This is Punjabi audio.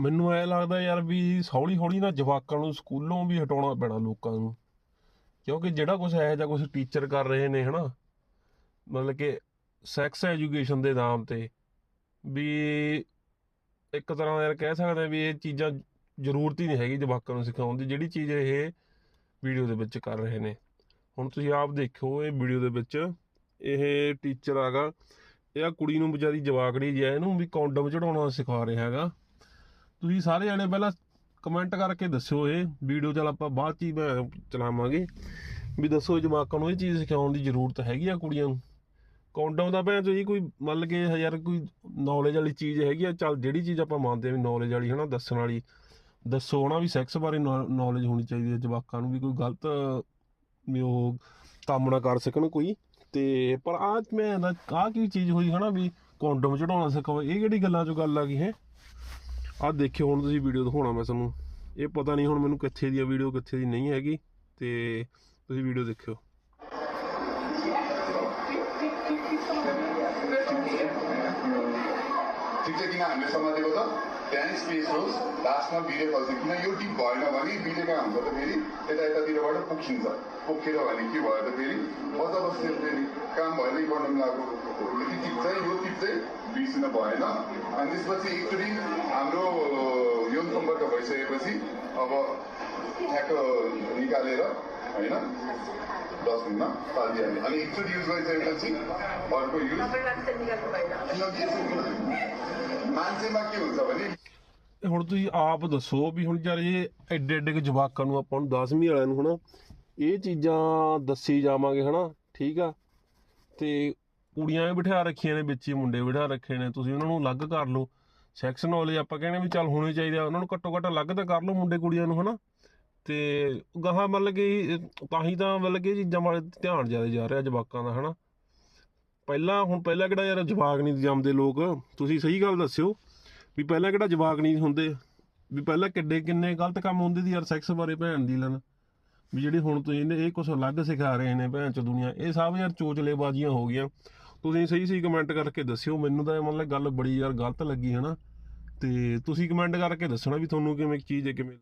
ਮੈਨੂੰ ਐ ਲੱਗਦਾ ਯਾਰ ਵੀ ਹੌਲੀ ਹੌਲੀ ਨਾ ਜਵਾਕਾਂ ਨੂੰ ਸਕੂਲੋਂ ਵੀ ਹਟਾਉਣਾ ਪੈਣਾ ਲੋਕਾਂ ਨੂੰ। ਕਿਉਂਕਿ ਜਿਹੜਾ ਕੁਝ ਇਹੋ ਜਿਹਾ ਕੁਝ ਟੀਚਰ ਕਰ ਰਹੇ ਨੇ, ਹਨਾ? ਮਤਲਬ ਕਿ ਸੈਕਸ ਐਜੂਕੇਸ਼ਨ ਦੇ ਨਾਮ ਤੇ ਵੀ ਇੱਕ ਤਰ੍ਹਾਂ ਦਾ ਯਾਰ ਕਹਿ ਸਕਦੇ ਆ ਵੀ ਇਹ ਚੀਜ਼ਾਂ ਜ਼ਰੂਰਤ ਹੀ ਨਹੀਂ ਹੈਗੀ ਜਵਾਕਾਂ ਨੂੰ ਸਿਖਾਉਣ ਦੀ, ਜਿਹੜੀ ਚੀਜ਼ ਇਹ ਵੀਡੀਓ ਦੇ ਵਿੱਚ ਕਰ ਰਹੇ ਨੇ। ਹੁਣ ਤੁਸੀਂ ਆਪ ਦੇਖਿਓ ਇਹ ਵੀਡੀਓ ਦੇ ਵਿੱਚ ਇਹ ਟੀਚਰ ਆਗਾ ਇਹ ਆ ਕੁੜੀ ਨੂੰ ਵਿਚਾਰੀ ਜਵਾਕੜੀ ਜਿਹਾ ਇਹਨੂੰ ਵੀ ਕੌਂਡਮ ਚੜਾਉਣਾ ਸਿਖਾ ਰਿਹਾ ਹੈਗਾ। ਤੁਸੀਂ ਸਾਰੇ ਜਣੇ ਪਹਿਲਾਂ ਕਮੈਂਟ ਕਰਕੇ ਦੱਸਿਓ ਇਹ ਵੀਡੀਓ ਚੱਲ ਆਪਾਂ ਬਾਅਦ ਚ ਹੀ ਮੈਂ ਚਲਾਵਾਂਗੇ। ਵੀ ਦੱਸੋ ਜਵਾਕਾਂ ਨੂੰ ਇਹ ਚੀਜ਼ ਸਿਖਾਉਣ ਦੀ ਜ਼ਰੂਰਤ ਹੈਗੀ ਆ ਕੁੜੀਆਂ ਨੂੰ? ਕੌਂਡਮ ਦਾ ਭੈਣ ਚੋ ਜੀ ਕੋਈ ਮੰਨ ਕੇ ਯਾਰ ਕੋਈ ਨੌਲੇਜ ਵਾਲੀ ਚੀਜ਼ ਹੈਗੀ ਆ, ਚੱਲ ਜਿਹੜੀ ਚੀਜ਼ ਆਪਾਂ ਮੰਨਦੇ ਆ ਵੀ ਨੌਲੇਜ ਵਾਲੀ, ਹਨਾ, ਦੱਸਣ ਵਾਲੀ। ਦੱਸੋ ਨਾ ਵੀ ਸੈਕਸ ਬਾਰੇ ਨੌਲੇਜ ਹੋਣੀ ਚਾਹੀਦੀ ਹੈ ਜਵਾਕਾਂ ਨੂੰ ਵੀ ਕੋਈ ਗਲਤ, ਵੀ ਉਹ ਕੰਮ ਨਾ ਕਰ ਸਕਣ ਕੋਈ। ਤੇ ਪਰ ਆ ਮੈਂ ਨਾ, ਆਹ ਕੀ ਚੀਜ਼ ਹੋਈ, ਹਨਾ, ਵੀ ਕੌਂਡਮ ਚੜਾਉਣਾ ਸਿਖਾਓ, ਇਹ ਕਿਹੜੀ ਗੱਲਾਂ ਚੋਂ ਗੱਲ ਆ ਗਈ ਹੈ? ਆਹ ਦੇਖਿਓ ਹੁਣ ਤੁਸੀਂ ਵੀਡੀਓ ਦਿਖਾਉਣਾ ਮੈਂ ਤੁਹਾਨੂੰ ਇਹ ਪਤਾ ਨਹੀਂ ਹੁਣ ਮੈਨੂੰ ਕਿੱਥੇ ਦੀ ਆ ਵੀਡੀਓ ਕਿੱਥੇ ਦੀ ਨਹੀਂ ਹੈਗੀ ਤੇ ਤੁਸੀਂ ਵੀਡੀਓ ਦੇਖਿਓ ठिक छ किन हामीले समातेको त त्यहाँ स्पेस होस् लास्टमा बिले फल्छ किन यो टिप भएन भने बिले कहाँ हुन्छ त फेरि यता यतातिरबाट पुग्छिन्छ पुग्खेर भने के भयो त फेरि बच्चा बस्ने फेरि काम भएन इकोनोमी लागु बिर्सिन भएन अनि त्यसपछि एकचोटि हाम्रो यौन सम्पर्क भइसकेपछि अब ठ्याक्क निकालेर होइन डस्टबिनमा फालिदिइहाल्ने अनि एकचोटि युज गरिसकेपछि अर्को युज तपाईँलाई चाहिँ निकाल्नु भएन किनकि मान्छेमा के हुन्छ भने ਤੇ ਹੁਣ ਤੁਸੀਂ ਆਪ ਦੱਸੋ ਵੀ ਹੁਣ ਯਾਰ ਇਹ ਐਡੇ ਐਡੇ ਕੁ ਜਵਾਕਾਂ ਨੂੰ ਆਪਾਂ ਨੂੰ 10ਵੀਂ ਵਾਲਿਆਂ ਨੂੰ ਹਨਾ ਇਹ ਚੀਜ਼ਾਂ ਦੱਸੀ ਜਾਵਾਂਗੇ ਹਨਾ ਠੀਕ ਆ ਤੇ ਕੁੜੀਆਂ ਵੀ ਬਿਠਾ ਰੱਖੀਆਂ ਨੇ, ਵਿੱਚ ਹੀ ਮੁੰਡੇ ਬਿਠਾ ਰੱਖੇ ਨੇ, ਤੁਸੀਂ ਉਹਨਾਂ ਨੂੰ ਅਲੱਗ ਕਰ ਲਓ। ਸੈਕਸ ਨੌਲੇਜ ਆਪਾਂ ਕਹਿੰਦੇ ਵੀ ਚੱਲ ਹੋਣੇ ਚਾਹੀਦੇ ਆ, ਉਹਨਾਂ ਨੂੰ ਘੱਟੋ ਘੱਟ ਅਲੱਗ ਤਾਂ ਕਰ ਲਓ ਮੁੰਡੇ ਕੁੜੀਆਂ ਨੂੰ, ਹਨਾ। ਤੇ ਗਾਹਾਂ ਮਤਲਬ ਕਿ ਤਾਂ ਹੀ ਤਾਂ ਮਤਲਬ ਕਿ ਇਹ ਚੀਜ਼ਾਂ ਵੱਲ ਧਿਆਨ ਜ਼ਿਆਦਾ ਜਾ ਰਿਹਾ ਜਵਾਕਾਂ ਦਾ, ਹਨਾ। ਪਹਿਲਾਂ, ਹੁਣ ਪਹਿਲਾਂ ਕਿਹੜਾ ਯਾਰ ਜਵਾਕ ਨਹੀਂ ਜੰਮਦੇ ਲੋਕ, ਤੁਸੀਂ ਸਹੀ ਗੱਲ ਦੱਸਿਓ ਵੀ ਪਹਿਲਾਂ ਕਿਹੜਾ ਜਵਾਕ ਨਹੀਂ ਹੁੰਦੇ, ਵੀ ਪਹਿਲਾਂ ਕਿੱਡੇ ਕਿੰਨੇ ਗਲਤ ਕੰਮ ਹੁੰਦੇ ਸੀ ਯਾਰ ਸੈਕਸ ਬਾਰੇ ਭੈਣ ਦੀ ਲੈਣ। ਵੀ ਜਿਹੜੀ ਹੁਣ ਤੁਸੀਂ ਇਹ ਕੁਝ ਅਲੱਗ ਸਿਖਾ ਰਹੇ ਨੇ ਭੈਣ ਚ ਦੁਨੀਆ, ਇਹ ਸਭ ਯਾਰ ਚੋਚਲੇਬਾਜ਼ੀਆਂ ਹੋ ਗਈਆਂ। ਤੁਸੀਂ ਸਹੀ ਸਹੀ ਕਮੈਂਟ ਕਰਕੇ ਦੱਸਿਓ, ਮੈਨੂੰ ਤਾਂ ਇਹ ਮਤਲਬ ਗੱਲ ਬੜੀ ਯਾਰ ਗਲਤ ਲੱਗੀ, ਹਨਾ? ਤੇ ਤੁਸੀਂ ਕਮੈਂਟ ਕਰਕੇ ਦੱਸਣਾ ਵੀ ਤੁਹਾਨੂੰ ਕਿਵੇਂ ਚੀਜ਼ ਹੈ ਕਿਵੇਂ